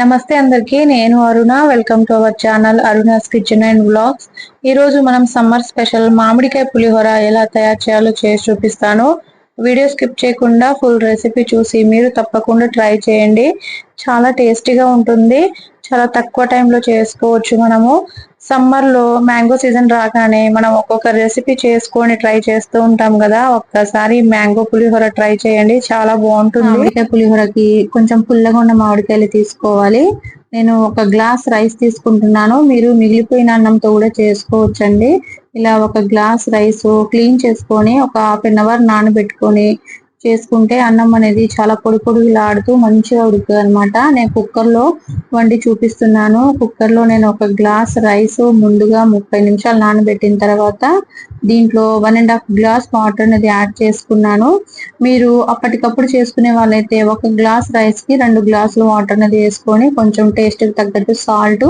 నమస్తే అందరికి నేను Aruna. Welcome to our channel Aruna's kitchen and blogs ఈరోజు మనం సమ్మర్ స్పెషల్ మామిడికాయ పులిహోర ఎలా తయారు చేయాలో చేసి చూపిస్తాను. వీడియో స్కిప్ చేయకుండా ఫుల్ రెసిపీ చూసి మీరు తప్పకుండా ట్రై చేయండి. చాలా టేస్టీగా ఉంటుంది. చాలా తక్కువ టైంలో చేసుకోవచ్చు మనము. సమ్మర్లో మ్యాంగో సీజన్ రాగానే మనం ఒక్కొక్క రెసిపీ చేసుకొని ట్రై చేస్తూ ఉంటాం కదా. ఒక్కసారి మ్యాంగో పులిహోర ట్రై చేయండి. చాలా బాగుంటుంది. మామిడికాయ పులిహోరకి కొంచెం పుల్లగా ఉన్న మామిడికాయలు తీసుకోవాలి. నేను ఒక గ్లాస్ రైస్ తీసుకుంటున్నాను. మీరు మిగిలిపోయిన అన్నంతో కూడా చేసుకోవచ్చండి. ఇలా ఒక గ్లాస్ రైస్ క్లీన్ చేసుకొని ఒక హాఫ్ అన్ అవర్ నానబెట్టుకొని చేసుకుంటే అన్నం అనేది చాలా పొడి పొడిలాడుతూ మంచిగా ఉడుకుతుంది అనమాట నేను కుక్కర్లో వండి చూపిస్తున్నాను. కుక్కర్లో నేను ఒక గ్లాస్ రైస్ ముందుగా ముప్పై నిమిషాలు నానబెట్టిన తర్వాత దీంట్లో one and half glass water అనేది యాడ్ చేసుకున్నాను. మీరు అప్పటికప్పుడు చేసుకునే వాళ్ళైతే ఒక గ్లాస్ రైస్కి రెండు గ్లాసులు వాటర్ అనేది వేసుకొని కొంచెం టేస్ట్కి తగ్గట్టు సాల్ట్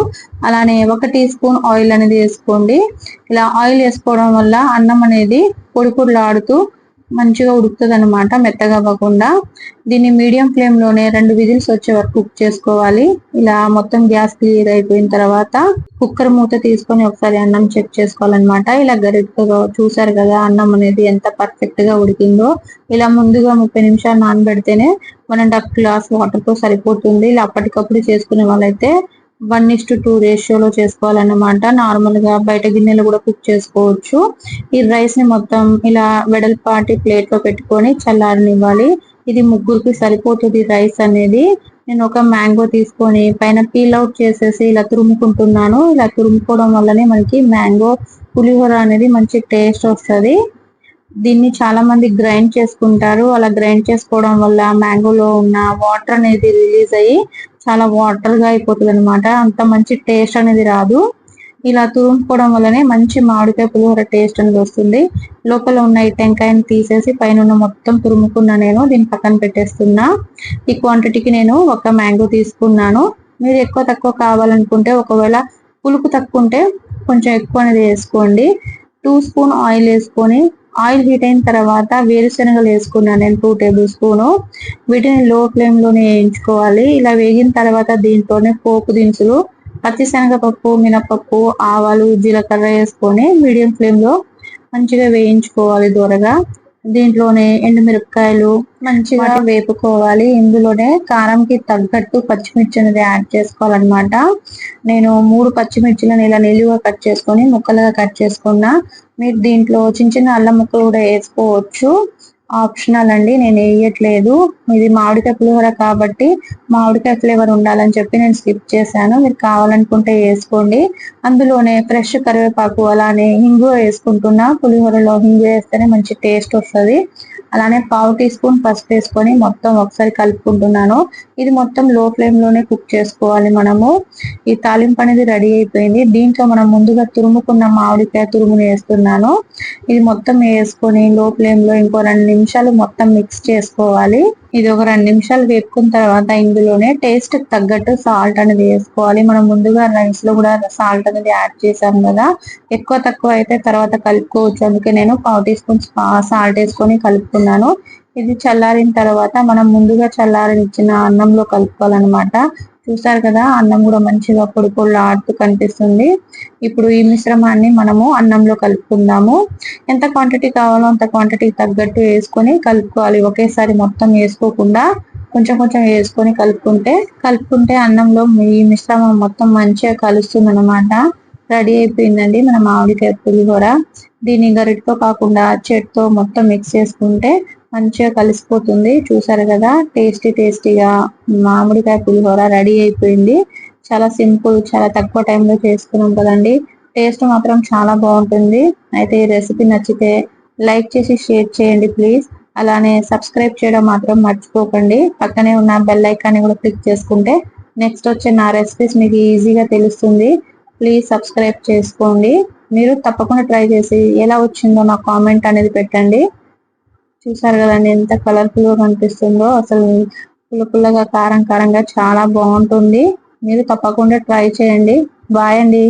అలానే ఒక టీ స్పూన్ ఆయిల్ అనేది వేసుకోండి. ఇలా ఆయిల్ వేసుకోవడం వల్ల అన్నం అనేది పొడి పొడిలాడుతూ మంచిగా ఉడుకుతుంది అనమాట మెత్తగా అవ్వకుండా. దీన్ని మీడియం ఫ్లేమ్లోనే రెండు విజిల్స్ వచ్చే వరకు కుక్ చేసుకోవాలి. ఇలా మొత్తం గ్యాస్ క్లియర్ అయిపోయిన తర్వాత కుక్కర్ మూత తీసుకొని ఒకసారి అన్నం చెక్ చేసుకోవాలన్నమాట. ఇలా గరిటతో చూసారు కదా అన్నం అనేది ఎంత పర్ఫెక్ట్గా ఉడికిందో. ఇలా ముందుగా ముప్పై నిమిషాలు నానబెడితేనే వన్ అండ్ హాఫ్ గ్లాస్ వాటర్తో సరిపోతుంది. ఇలా అప్పటికప్పుడు చేసుకునే వాళ్ళైతే వన్ ఇస్ టు టూ రేషియోలో చేసుకోవాలన్నమాట. నార్మల్గా బయట గిన్నెలు కూడా కుక్ చేసుకోవచ్చు. ఈ రైస్ని మొత్తం ఇలా వెడల్పాటి ప్లేట్లో పెట్టుకొని చల్లారనివ్వాలి. ఇది ముగ్గురికి సరిపోతుంది రైస్ అనేది. నేను ఒక మ్యాంగో తీసుకొని పైన పీల్ అవుట్ చేసేసి ఇలా తురుముకుంటున్నాను. ఇలా తురుముకోవడం వల్లనే మనకి మ్యాంగో పులిహోర అనేది మంచి టేస్ట్ వస్తుంది. దీన్ని చాలా మంది గ్రైండ్ చేసుకుంటారు. అలా గ్రైండ్ చేసుకోవడం వల్ల మ్యాంగోలో ఉన్న వాటర్ అనేది రిలీజ్ అయ్యి చాలా వాటర్గా అయిపోతుంది అనమాట అంత మంచి టేస్ట్ అనేది రాదు. ఇలా తురుముకోవడం వల్లనే మంచి మామిడికాయ పులిహోర టేస్ట్ అనేది వస్తుంది. లోపల ఉన్న ఈ టెంకాయని తీసేసి పైన మొత్తం తురుముకున్నా నేను దీన్ని పక్కన పెట్టేస్తున్నా. ఈ క్వాంటిటీకి నేను ఒక మ్యాంగో తీసుకున్నాను. మీరు ఎక్కువ తక్కువ కావాలనుకుంటే ఒకవేళ పులుపు తక్కువ ఉంటే కొంచెం ఎక్కువ అనేది వేసుకోండి. టూ స్పూన్ ఆయిల్ వేసుకొని ఆయిల్ హీట్ అయిన తర్వాత వేరుశనగలు వేసుకున్నాను నేను టూ టేబుల్ స్పూన్ వీటిని లో ఫ్లేమ్లోనే వేయించుకోవాలి. ఇలా వేగిన తర్వాత దీంట్లోనే పోపు దినుసులు పచ్చిశనగపప్పు మినపప్పు ఆవాలు జీలకర్ర వేసుకొని మీడియం ఫ్లేమ్లో మంచిగా వేయించుకోవాలి దూరగా. దీంట్లోనే ఎండుమిరపకాయలు మంచిగా వేపుకోవాలి. ఇందులోనే కారంకి తగ్గట్టు పచ్చిమిర్చి అనేది యాడ్ చేసుకోవాలన్నమాట. నేను మూడు పచ్చిమిర్చిలను ఇలా నిలువుగా కట్ చేసుకొని ముక్కలుగా కట్ చేసుకున్నా మీరు దీంట్లో చిన్న చిన్న అల్లం ముక్కలు కూడా వేసుకోవచ్చు. ఆప్షనల్ అండి నేను వేయట్లేదు. ఇది మామిడికాయ పులిహోర కాబట్టి మామిడికాయ ఫ్లేవర్ ఉండాలని చెప్పి నేను స్కిప్ చేశాను. మీరు కావాలనుకుంటే వేసుకోండి. అందులోనే ఫ్రెష్ కరివేపాకు అలానే హింగు వేసుకుంటున్నా. పులిహోరలో హింగు వేస్తేనే మంచి టేస్ట్ వస్తుంది. అలానే పావు టీ స్పూన్ పసుపు వేసుకొని మొత్తం ఒకసారి కలుపుకుంటున్నాను. ఇది మొత్తం లో ఫ్లేమ్లోనే కుక్ చేసుకోవాలి మనము. ఈ తాలింపు అనేది రెడీ అయిపోయింది. దీంట్లో మనం ముందుగా తురుముకున్న మామిడికాయ తురుముని వేస్తున్నాను. ఇది మొత్తం వేసుకొని లో ఫ్లేమ్లో ఇంకో రెండు నిమిషాలు మొత్తం మిక్స్ చేసుకోవాలి. ఇది ఒక రెండు నిమిషాలు వేపుకున్న తర్వాత ఇందులోనే టేస్ట్ తగ్గట్టు సాల్ట్ అనేది వేసుకోవాలి. మనం ముందుగా రైస్లో కూడా సాల్ట్ అనేది యాడ్ చేసాం కదా. ఎక్కువ తక్కువ అయితే తర్వాత కలుపుకోవచ్చు. అందుకే నేను పావు టీ స్పూన్ సాల్ట్ వేసుకొని కలుపుకున్నాను. ఇది చల్లారిన తర్వాత మనం ముందుగా చల్లారనిచ్చిన అన్నంలో కలుపుకోవాలన్నమాట. చూసారు కదా అన్నం కూడా మంచిగా పొడి పొడి ఆడుతూ కనిపిస్తుంది. ఇప్పుడు ఈ మిశ్రమాన్ని మనము అన్నంలో కలుపుకుందాము. ఎంత క్వాంటిటీ కావాలో అంత క్వాంటిటీ తగ్గట్టు వేసుకొని కలుపుకోవాలి. ఒకేసారి మొత్తం వేసుకోకుండా కొంచెం కొంచెం వేసుకొని కలుపుకుంటే కలుపుకుంటే అన్నంలో ఈ మిశ్రమం మొత్తం మంచిగా కలుస్తుంది అనమాట రెడీ అయిపోయిందండి మన మామిడికాయ పులిహోర. దీన్ని గరిటతో కాకుండా చెట్టుతో మొత్తం మిక్స్ చేసుకుంటే మంచిగా కలిసిపోతుంది. చూసారు కదా? టేస్టీ టేస్టీగా మామిడికాయ పులిహోర రెడీ అయిపోయింది. చాలా సింపుల్ చాలా తక్కువ టైంలో చేసుకున్నాం కదండి. టేస్ట్ మాత్రం చాలా బాగుంటుంది. అయితే ఈ రెసిపీ నచ్చితే లైక్ చేసి షేర్ చేయండి ప్లీజ్. అలానే సబ్స్క్రైబ్ చేయడం మాత్రం మర్చిపోకండి. పక్కనే ఉన్న బెల్ ఐకాన్ని కూడా క్లిక్ చేసుకుంటే నెక్స్ట్ వచ్చే నా రెసిపీస్ మీకు ఈజీగా తెలుస్తుంది. ప్లీజ్ సబ్స్క్రైబ్ చేసుకోండి. మీరు తప్పకుండా ట్రై చేసి ఎలా వచ్చిందో నా కామెంట్ అనేది పెట్టండి. చూసారు కదండి ఎంత కలర్ఫుల్గా కనిపిస్తుందో. అసలు పుల్ల పుల్లగా కారం కారంగా చాలా బాగుంటుంది. మీరు తప్పకుండా ట్రై చేయండి. బాయ్ అండి.